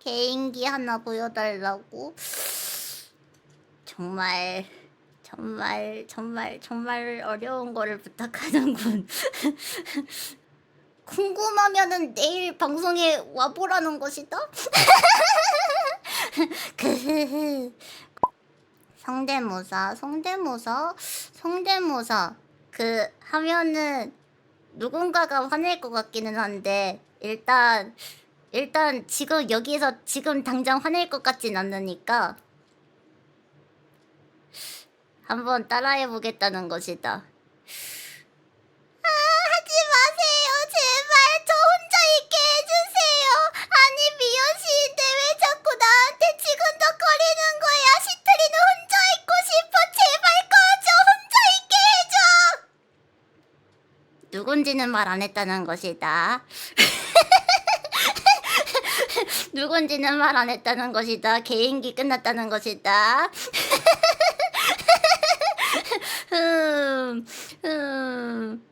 개인기 하나 보여달라고. 정말 정말 정말 정말 어려운 거를 부탁하는군. 궁금하면은 내일 방송에 와보라는 것이다. 그 성대모사 성대모사 성대모사 그 하면은 누군가가 화낼 것 같기는 한데 일단 일단 지금 여기에서 지금 당장 화낼 것 같진 않으니까 한번 따라해 보겠다는 것이다. 아 하지 마세요 제발 저 혼자 있게 해주세요. 아니 미연 씨인데 왜 자꾸 나한테 지근덕거리는 거야? 시트리는 혼자 있고 싶어 제발 꺼져 혼자 있게 해줘. 누군지는 말 안 했다는 것이다. 누군지는 말 안 했다는 것이다. 개인기 끝났다는 것이다. 음, 음.